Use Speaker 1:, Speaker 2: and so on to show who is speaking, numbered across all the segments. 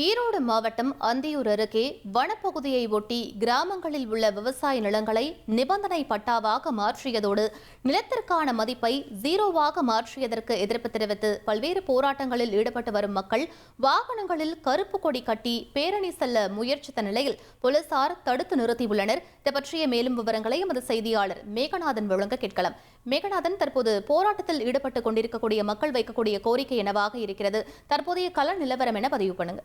Speaker 1: ஈரோடு மாவட்டம் அந்தியூர் அருகே வனப்பகுதியை ஒட்டி கிராமங்களில் உள்ள விவசாய நிலங்களை நிபந்தனை பட்டாவாக மாற்றியதோடு நிலத்திற்கான மதிப்பை ஜீரோவாக மாற்றியதற்கு எதிர்ப்பு தெரிவித்து பல்வேறு போராட்டங்களில் ஈடுபட்டு வரும் மக்கள் வாகனங்களில் கருப்பு கொடி கட்டி பேரணி செல்ல முயற்சித்த நிலையில் போலீசார் தடுத்து நிறுத்தியுள்ளனர். இது பற்றிய மேலும் விவரங்களை எமது செய்தியாளர் மேகநாதன் வழங்க கேட்கலாம். மேகநாதன் தற்போது போராட்டத்தில் ஈடுபட்டுக் கொண்டிருக்கக்கூடிய மக்கள் வைக்கக்கூடிய கோரிக்கை என்னவாக இருக்கிறது? தற்போதைய கள நிலவரம் என பதிவு பண்ணுங்க.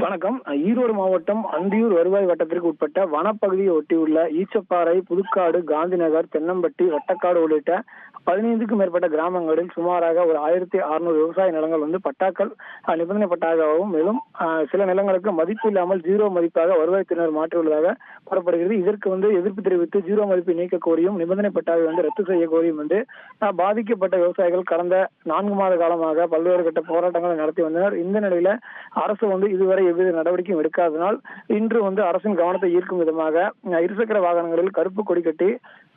Speaker 2: வணக்கம். ஈரோடு மாவட்டம் அந்தியூர் வருவாய் வட்டத்திற்கு உட்பட்ட வனப்பகுதியை ஒட்டியுள்ள ஈச்சப்பாறை புதுக்காடு காந்திநகர் தென்னம்பட்டி வட்டக்காடு உள்ளிட்ட பதினைந்துக்கும் மேற்பட்ட கிராமங்களில் சுமாராக ஒரு ஆயிரத்தி அறுநூறு விவசாய நிலங்கள் வந்து பட்டாக்கள் நிபந்தனை பட்டாகவும் மேலும் சில நிலங்களுக்கு மதிப்பு இல்லாமல் ஜீரோ மதிப்பாக வருவாய்த்துறையினர் மாற்றியுள்ளதாக கூறப்படுகிறது. இதற்கு வந்து எதிர்ப்பு தெரிவித்து ஜீரோ மதிப்பை நீக்க கோரியும் நிபந்தனை பட்டாவை வந்து ரத்து செய்ய கோரியும் வந்து பாதிக்கப்பட்ட விவசாயிகள் கடந்த நான்கு மாத காலமாக பல்வேறு கட்ட போராட்டங்களை நடத்தி வந்தனர். இந்த நிலையில அரசு வந்து இதுவரை எவ்வித நடவடிக்கையும் எடுக்காதனால் இன்று வந்து அரசின் கவனத்தை ஈர்க்கும் விதமாக இருசக்கர வாகனங்களில் கருப்பு கொடி கட்டி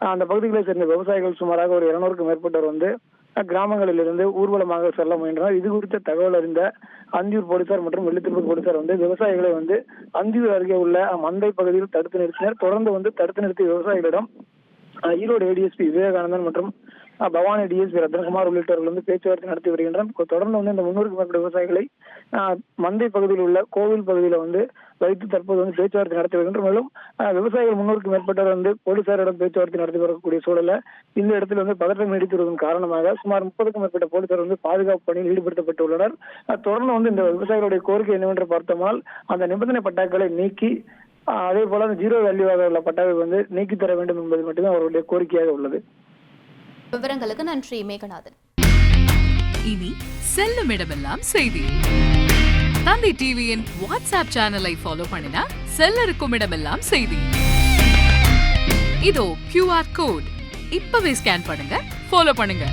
Speaker 2: அந்த பகுதிகளை சேர்ந்த விவசாயிகள் சுமாராக ஒரு இருநூறுக்கும் மேற்பட்டோர் வந்து அஹ், கிராமங்களில் இருந்து ஊர்வலமாக செல்ல முயன்றனர். இது குறித்த தகவல் அறிந்த அந்தியூர் போலீசார் மற்றும் வெள்ளித்திருப்பூர் போலீசார் வந்து விவசாயிகளை வந்து அந்தியூர் அருகே உள்ள மந்தை பகுதியில் தடுத்து நிறுத்தினர். தொடர்ந்து வந்து தடுத்து நிறுத்தி விவசாயிகளிடம் ஈரோடு ஏடிஎஸ்பி விவேகானந்தன் மற்றும் பவானி டிஎஸ்பி ரத்னகுமார் உள்ளிட்டவர்கள் வந்து பேச்சுவார்த்தை நடத்தி வருகின்றனர். தொடர்ந்து வந்து இந்த முன்னூறுக்கும் மேற்பட்ட விவசாயிகளை மந்தை பகுதியில் உள்ள கோவில் பகுதியில வந்து வைத்து தற்போது வந்து பேச்சுவார்த்தை நடத்தி வருகின்றனர். மேலும் விவசாயிகள் முன்னூறுக்கும் மேற்பட்டவர் வந்து போலீசாரிடம் பேச்சுவார்த்தை நடத்தி வரக்கூடிய சூழல்ல இந்த இடத்துல வந்து பதற்றம் நீடித்திருவதன் காரணமாக சுமார் முப்பதுக்கும் மேற்பட்ட போலீசார் வந்து பாதுகாப்பு பணியில் ஈடுபடுத்தப்பட்டுள்ளனர். தொடர்ந்து வந்து இந்த விவசாயிகளுடைய கோரிக்கை என்னவென்று பார்த்தோமால் அந்த நிபந்தனை பட்டாக்களை நீக்கி அதே போல அந்த ஜீரோ வேல்யூவாக உள்ள பட்டாவை வந்து நீக்கி தர வேண்டும் என்பது மட்டுமே அவர்களுடைய கோரிக்கையாக உள்ளது.
Speaker 1: விவரங்களுக்கு நன்றி மேகநாதன்.
Speaker 3: இனி செல்லும் இடமெல்லாம் செய்தி. தந்தை டிவியின் வாட்ஸ்அப் சேனலை ஃபாலோ பண்ணினா செல்ல இருக்கும் இடமெல்லாம் செய்தி. இதோ கியூஆர் கோட் இப்பவே ஸ்கேன் பண்ணுங்க ஃபாலோ பண்ணுங்க.